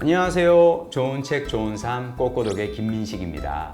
안녕하세요. 좋은 책 좋은 삶 꼬꼬독의 김민식입니다.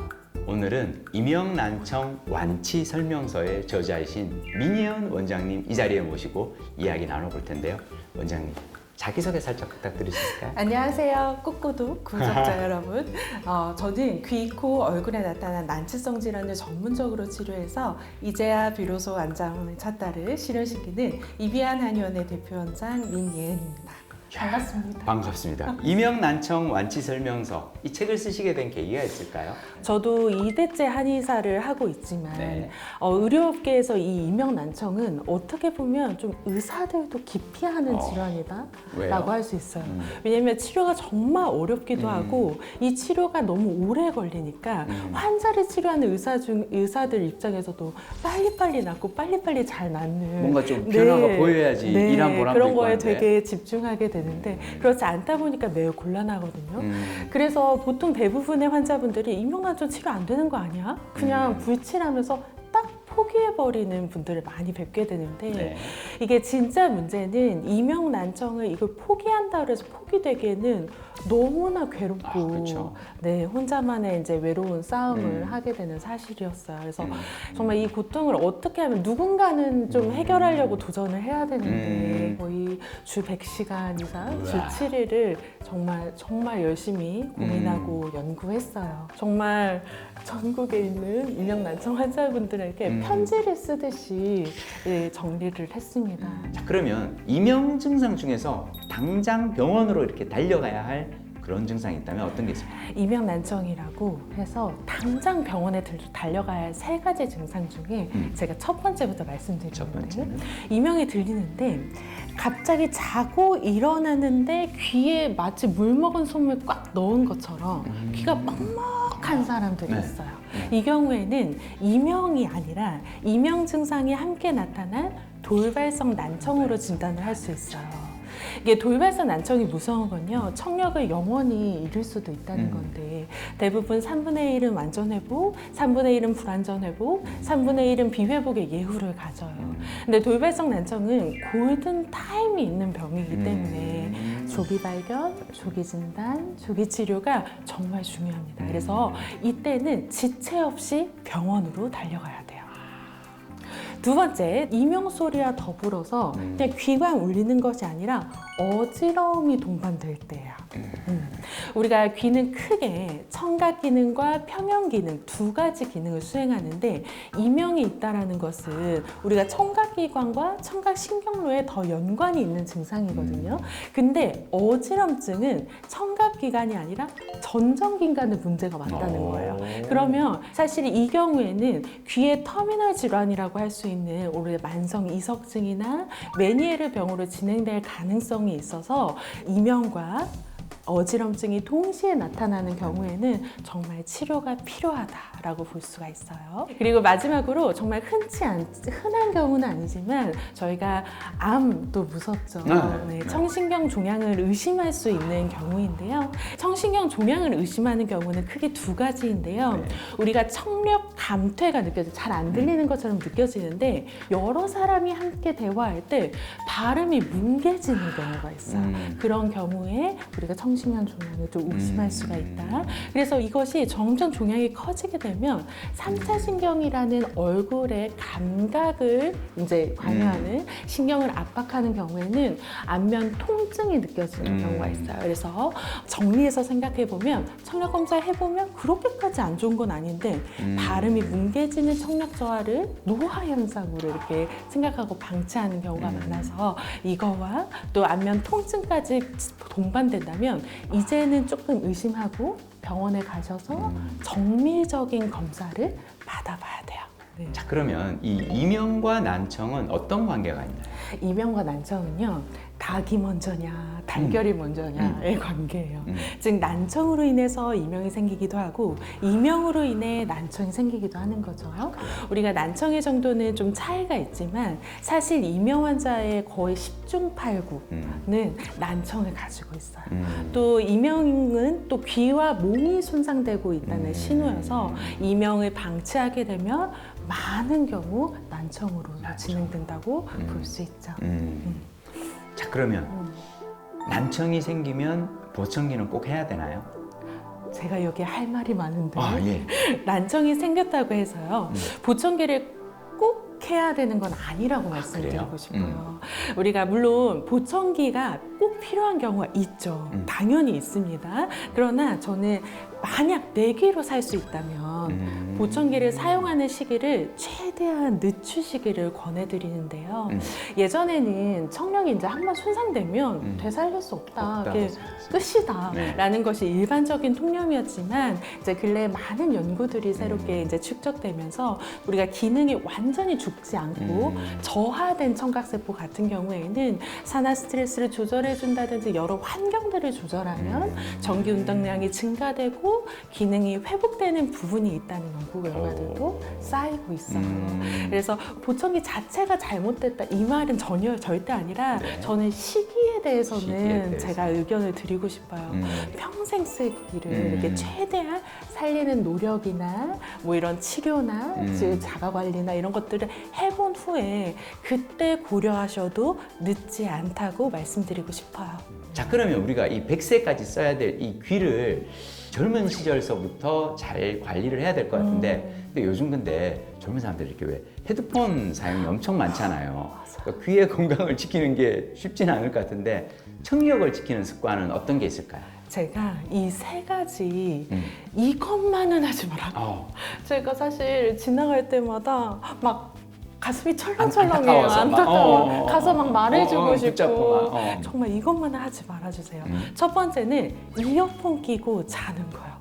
오늘은 임영난청 완치 설명서의 저자이신 민희연 원장님 이 자리에 모시고 이야기 나눠볼 텐데요. 원장님 자기소개 살짝 있을까요? 안녕하세요. 꼬꼬도 구독자 여러분. 어, 저는 귀, 코, 얼굴에 나타난 난치성 질환을 전문적으로 치료해서 이제야 비로소 안정을 찾다를 실현시키는 이비한 한의원의 대표원장 민예은입니다. 반갑습니다. 반갑습니다. 임영난청 완치 설명서 이 책을 쓰시게 된 계기가 있을까요? 저도 2대째 한의사를 하고 있지만 네. 어, 의료업계에서 이 이명난청은 어떻게 보면 좀 의사들도 기피하는 어, 질환이다 왜요? 라고 할 수 있어요. 음. 왜냐면 치료가 정말 어렵기도 음. 하고 이 치료가 너무 오래 걸리니까 음. 환자를 치료하는 의사 중 의사들 입장에서도 빨리빨리 낫고 빨리빨리 잘 낫는 뭔가 좀 변화가 네. 보여야지 네, 일한 보람도 그런 있고 거에 한데. 되게 집중하게 되는 데 그렇지 않다 보니까 매우 곤란하거든요. 음. 그래서 보통 대부분의 환자분들이 임용난청 치료 안 되는 거 아니야? 그냥 음. 불치하면서 딱 포기해버리는 분들을 많이 뵙게 되는데 네. 이게 진짜 문제는 이명난청을 이걸 포기한다 그래서 포기되기에는 너무나 괴롭고 아, 그쵸. 네 혼자만의 이제 외로운 싸움을 음. 하게 되는 사실이었어요. 그래서 음. 정말 이 고통을 어떻게 하면 누구는가는 좀 음. 해결하려고 도전을 해야 되는데 음. 거의 주 100시간 이상, 주 우와. 7일을 정말 정말 열심히 고민하고 음. 연구했어요. 정말 전국에 있는 임명난청 환자분들에게 음. 편지를 쓰듯이 예, 정리를 했습니다. 자, 그러면 이명 증상 중에서 당장 병원으로 이렇게 달려가야 할 그런 증상이 있다면 어떤 게 있을까요? 이명난청이라고 해서 당장 병원에 들- 달려가야 할 세 가지 증상 중에 음. 제가 첫 번째부터 첫 말씀드리는데 번째는 이명이 들리는데 갑자기 자고 일어나는데 귀에 마치 물 먹은 솜을 꽉 넣은 것처럼 음. 귀가 먹먹한 사람들이 네. 있어요. 네. 이 경우에는 이명이 아니라 이명 증상이 함께 나타난 돌발성 난청으로 진단을 할 수 있어요. 이게 돌발성 난청이 무서운 건요, 청력을 영원히 잃을 수도 있다는 음. 건데, 대부분 3분의 1은 완전 회복, 3분의 1은 불완전 회복, 3분의 1은 비회복의 예후를 가져요. 음. 근데 돌발성 난청은 골든 타임이 있는 병이기 때문에 음. 조기 발견, 조기 진단, 조기 치료가 정말 중요합니다. 음. 그래서 이때는 지체 없이 병원으로 달려가야 돼요. 두 번째, 이명 소리와 더불어서 음. 그냥 귀가 울리는 것이 아니라 어지러움이 동반될 때예요. 음. 우리가 귀는 크게 청각 기능과 평형 기능 두 가지 기능을 수행하는데 이명이 있다라는 것은 우리가 청각 기관과 청각 신경로에 더 연관이 있는 증상이거든요. 근데 어지럼증은 청각 기관이 아니라 전정 기관의 문제가 맞다는 오. 거예요. 그러면 사실 이 경우에는 귀의 터미널 질환이라고 할 수 있는 우리 만성 이석증이나 메니에르 병으로 진행될 가능성 이 있어서 이명과 어지럼증이 동시에 나타나는 경우에는 정말 치료가 필요하다라고 볼 수가 있어요. 그리고 마지막으로 정말 흔치 않, 흔한 경우는 아니지만 저희가 암도 무섭죠. 아, 네, 네. 청신경 종양을 의심할 수 있는 경우인데요. 청신경 종양을 의심하는 경우는 크게 두 가지인데요. 네. 우리가 청력 감퇴가 느껴져 잘 안 들리는 것처럼 느껴지는데 여러 사람이 함께 대화할 때 발음이 뭉개지는 경우가 있어요. 음. 그런 경우에 우리가 청 신경 종양을 좀 의심할 음. 수가 있다. 그래서 이것이 점점 종양이 커지게 되면 삼차 신경이라는 얼굴의 감각을 이제 관여하는 음. 신경을 압박하는 경우에는 안면 통증이 느껴지는 음. 경우가 있어요. 그래서 정리해서 생각해 보면 청력 검사 해 보면 그렇게까지 안 좋은 건 아닌데 음. 발음이 뭉개지는 청력 저하를 노화 현상으로 이렇게 생각하고 방치하는 경우가 음. 많아서 이거와 또 안면 통증까지 동반된다면 이제는 조금 의심하고 병원에 가셔서 음. 정밀적인 검사를 받아봐야 돼요. 네. 자 그러면 이 이명과 난청은 어떤 관계가 있나요? 이명과 난청은요 닭이 먼저냐 달걀이 먼저냐의 관계예요. 음. 즉 난청으로 인해서 이명이 생기기도 하고 이명으로 인해 난청이 생기기도 하는 거죠. 우리가 난청의 정도는 좀 차이가 있지만 사실 이명 환자의 거의 10중 8구는 음. 난청을 가지고 있어요. 음. 또 이명은 또 귀와 몸이 손상되고 있다는 음. 신호여서 이명을 방치하게 되면 많은 경우 난청으로 난청. 진행된다고 음. 볼수 있죠. 음. 자 그러면 음. 난청이 생기면 보청기는 꼭 해야 되나요? 제가 여기 할 말이 많은데 아 예. 난청이 생겼다고 해서요. 음. 보청기를 꼭 해야 되는 건 아니라고 그래요? 음. 말씀드리고 싶어요. 우리가 물론 보청기가 꼭 필요한 경우가 있죠. 음. 당연히 있습니다. 그러나 저는 만약 내 귀로 살 수 있다면 음. 보청기를 사용하는 시기를 최대한 늦추시기를 권해드리는데요. 음. 예전에는 청력이 이제 한 번 손상되면 음. 되살릴 수 없다. 없다. 그게 끝이다. 네. 라는 것이 일반적인 통념이었지만 이제 근래 많은 연구들이 새롭게 음. 이제 축적되면서 우리가 기능이 완전히 죽지 않고 음. 저하된 청각세포 같은 경우에는 산화 스트레스를 조절해 준다든지 여러 환경들을 조절하면 음. 전기 운동량이 증가되고 기능이 회복되는 부분이 있다는 연구 결과들도 오. 쌓이고 있어요. 음. 그래서 보청기 자체가 잘못됐다 이 말은 전혀 절대 아니라 네. 저는 시기에 대해서는 시기에 대해서. 제가 의견을 드리고 싶어요. 음. 평생 쓰기를 음. 이렇게 최대한 살리는 노력이나 뭐 이런 치료나 음. 즉 자가 관리나 이런 것들을 해본 후에 그때 고려하셔도 늦지 않다고 말씀드리고 싶어요. 자 그러면 우리가 이 100세까지 써야 될 이 귀를 젊은 시절서부터 잘 관리를 해야 될 것 같은데 음. 근데 요즘 근데 젊은 사람들이 이렇게 왜 헤드폰 사용이 엄청 많잖아요. 맞아. 그러니까 귀의 건강을 지키는 게 쉽지는 않을 것 같은데 청력을 지키는 습관은 어떤 게 있을까요? 제가 이 세 가지 음. 이것만은 하지 마라. 어, 제가 사실 지나갈 때마다 막 가슴이 안- 철렁철렁해요. 안타까워서 막, 안타까워. 어, 어, 어, 가서 막 말해주고 어, 어, 싶고. 붙잡고 막, 어. 정말 이것만은 하지 말아주세요. 음. 첫 번째는 이어폰 끼고 자는 거요.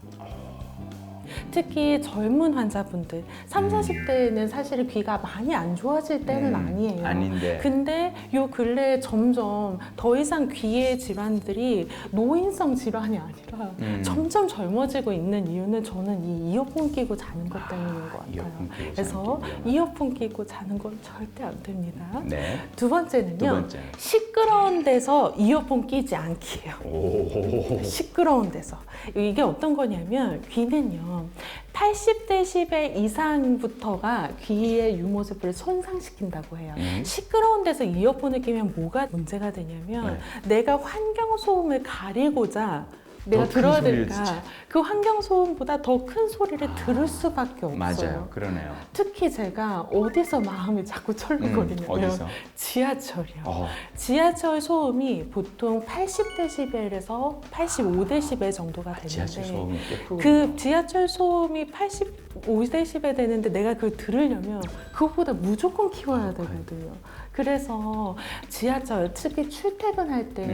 특히 젊은 환자분들, 3, 40대에는 사실 귀가 많이 안 좋아질 때는 음, 아니에요. 아닌데. 근데 요 근래 점점 더 이상 귀의 질환들이 노인성 질환이 아니라 음. 점점 젊어지고 있는 이유는 저는 이 이어폰 끼고 자는 것 때문인 것 같아요. 이어폰 끼고 그래서 자는 게 위험하다. 이어폰 끼고 자는 건 절대 안 됩니다. 네. 두 번째는요. 두 번째. 시끄러운 데서 이어폰 끼지 않기예요. 오. 시끄러운 데서 이게 어떤 거냐면 귀는요 80데시벨 이상부터가 귀의 유모세포를 손상시킨다고 해요. 음. 시끄러운 데서 이어폰을 끼면 뭐가 문제가 되냐면 내가 환경 소음을 가리고자 내가 들어야 되니까. 그 환경 소음보다 더 큰 소리를 들을 수밖에 없어요. 맞아요. 그러네요. 특히 제가 어디서 마음이 자꾸 음, 철렁거리냐면 어디서? 지하철이요. 어. 지하철 소음이 보통 80데시벨에서 85데시벨 정도가 되는데 지하철 소음이. 그 지하철 소음이 85데시벨 되는데 내가 그걸 들으려면 그것보다 무조건 키워야 되거든요. 그래서 지하철 특히 출퇴근할 때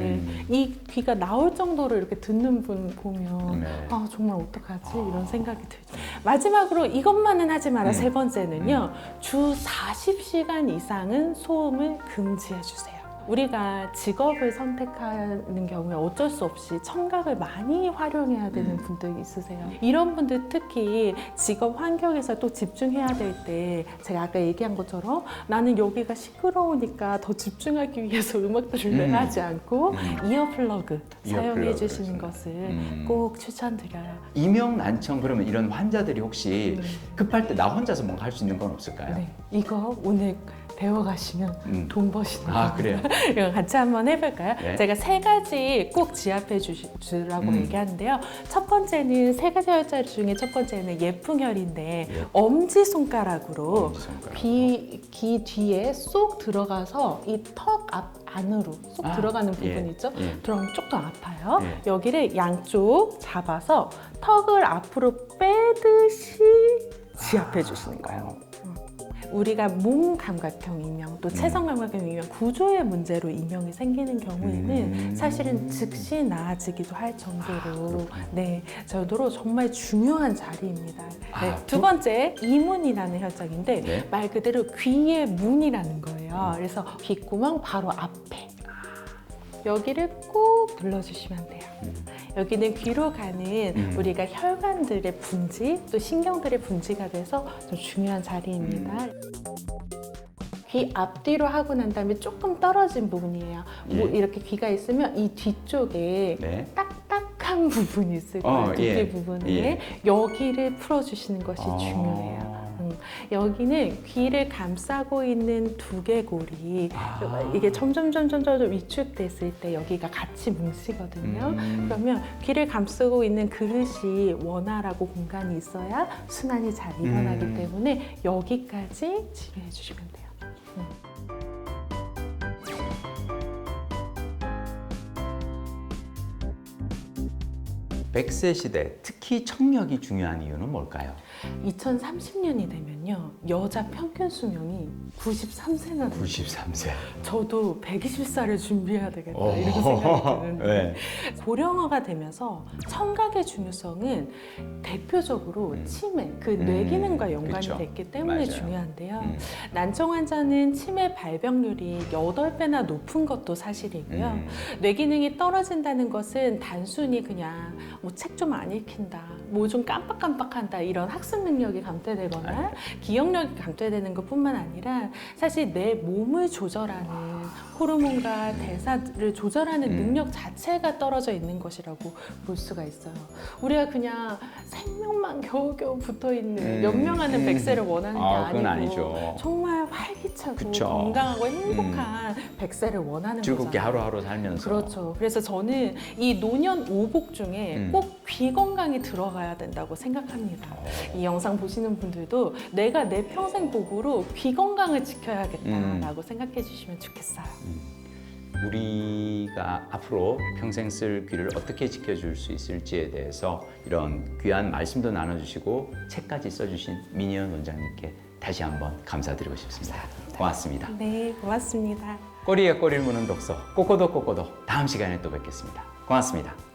이 음. 귀가 나올 정도로 이렇게 듣는 분 보면 네. 아 정말 어떡하지 이런 생각이 들죠. 마지막으로 이것만은 하지 마라 음. 세 번째는요 주 40시간 이상은 소음을 금지해 주세요. 우리가 직업을 선택하는 경우에 어쩔 수 없이 청각을 많이 활용해야 되는 음. 분들 있으세요. 이런 분들 특히 직업 환경에서 또 집중해야 될 때 제가 아까 얘기한 것처럼 나는 여기가 시끄러우니까 더 집중하기 위해서 음악 들을래 음. 하지 않고 음. 이어플러그 사용해 이어플러그를 주시는. 것을 음. 꼭 추천드려요. 이명 난청 그러면 이런 환자들이 혹시 네. 급할 때 나 혼자서 뭔가 할 수 있는 건 없을까요? 네, 이거 오늘 배워가시면 음. 돈 버시는 아 거. 그래요. 이거 같이 한번 해볼까요? 네. 제가 세 가지 꼭 지압해 주시- 주라고 음. 얘기하는데요. 첫 번째는 세 가지 혈자 중에 첫 번째는 예풍혈인데 예. 엄지 손가락으로. 귀, 귀 뒤에 쏙 들어가서 이 턱 앞 안으로 쏙 아, 들어가는 예, 부분 있죠? 예. 그럼 조금 아파요. 예. 여기를 양쪽 잡아서 턱을 앞으로 빼듯이 지압해 주시는 거예요. 우리가 몸 감각형 이명 또 체성 감각형 이명 구조의 문제로 이명이 생기는 경우에는 음. 사실은 즉시 나아지기도 할 정도로 그렇군요. 네 정도로 정말 중요한 자리입니다. 네, 아, 두 두- 번째 이문이라는 혈장인데 네. 말 그대로 귀의 문이라는 거예요. 그래서 귓구멍 바로 앞에 여기를 꼭 눌러주시면 돼요. 음. 여기는 귀로 가는 음. 우리가 혈관들의 분지 또 신경들의 분지가 돼서 좀 중요한 자리입니다. 음. 귀 앞뒤로 하고 난 다음에 조금 떨어진 부분이에요. 뭐 예. 이렇게 귀가 있으면 이 뒤쪽에 네. 딱딱한 부분이 있을 거예요. 어, 두께 예. 부분에 예. 여기를 풀어주시는 것이 아. 중요해요. 음, 여기는 귀를 감싸고 있는 두개골이 아. 이게 점점 점점 점점 위축됐을 때 여기가 같이 뭉치거든요. 음. 그러면 귀를 감싸고 있는 그릇이 원활하고 공간이 있어야 순환이 잘 일어나기 음. 때문에 여기까지 지배해 주시면 돼요. 백세 시대 특히 청력이 중요한 이유는 뭘까요? 2030년이 되면요 여자 평균 수명이 93세나 돼요. 93세. 저도 120살을 준비해야 되겠다 어. 이런 생각이 드는데 네. 고령화가 되면서 청각의 중요성은 대표적으로 음. 치매, 그 음, 뇌 기능과 연관이 그쵸. 됐기 때문에 맞아요. 중요한데요. 음. 난청 환자는 치매 발병률이 8배나 높은 것도 사실이고요. 음. 뇌 기능이 떨어진다는 것은 단순히 그냥 뭐 책 좀 안 읽힌다, 뭐 좀 깜빡깜빡한다 이런 학습 능력이 감퇴되거나 기억력이 감퇴되는 것뿐만 아니라 사실 내 몸을 조절하는 호르몬과 대사를 조절하는 음. 능력 자체가 떨어져 있는 것이라고 볼 수가 있어요. 우리가 그냥 생명만 겨우겨우 붙어 있는 음. 연명하는 음. 백세를 원하는 게 아, 그건 아니고 아니죠. 정말 활기차고 그쵸. 음. 건강하고 행복한 백세를 원하는 즐겁게 거잖아요. 하루하루 살면서. 그렇죠. 그래서 저는 이 노년 오복 중에 음. 꼭 귀 건강이 들어가야 된다고 생각합니다. 어. 이 영상 보시는 분들도 내가 내 평생 복으로 귀 건강을 지켜야겠다라고 음. 생각해 주시면 좋겠어요. 우리가 앞으로 평생 쓸 귀를 어떻게 지켜줄 수 있을지에 대해서 이런 귀한 말씀도 나눠주시고 책까지 써주신 민희연 원장님께 다시 한번 감사드리고 싶습니다. 고맙습니다. 네, 고맙습니다. 꼬리에 꼬리를 무는 독서 꼬꼬도 꼬꼬도 다음 시간에 또 뵙겠습니다. 고맙습니다.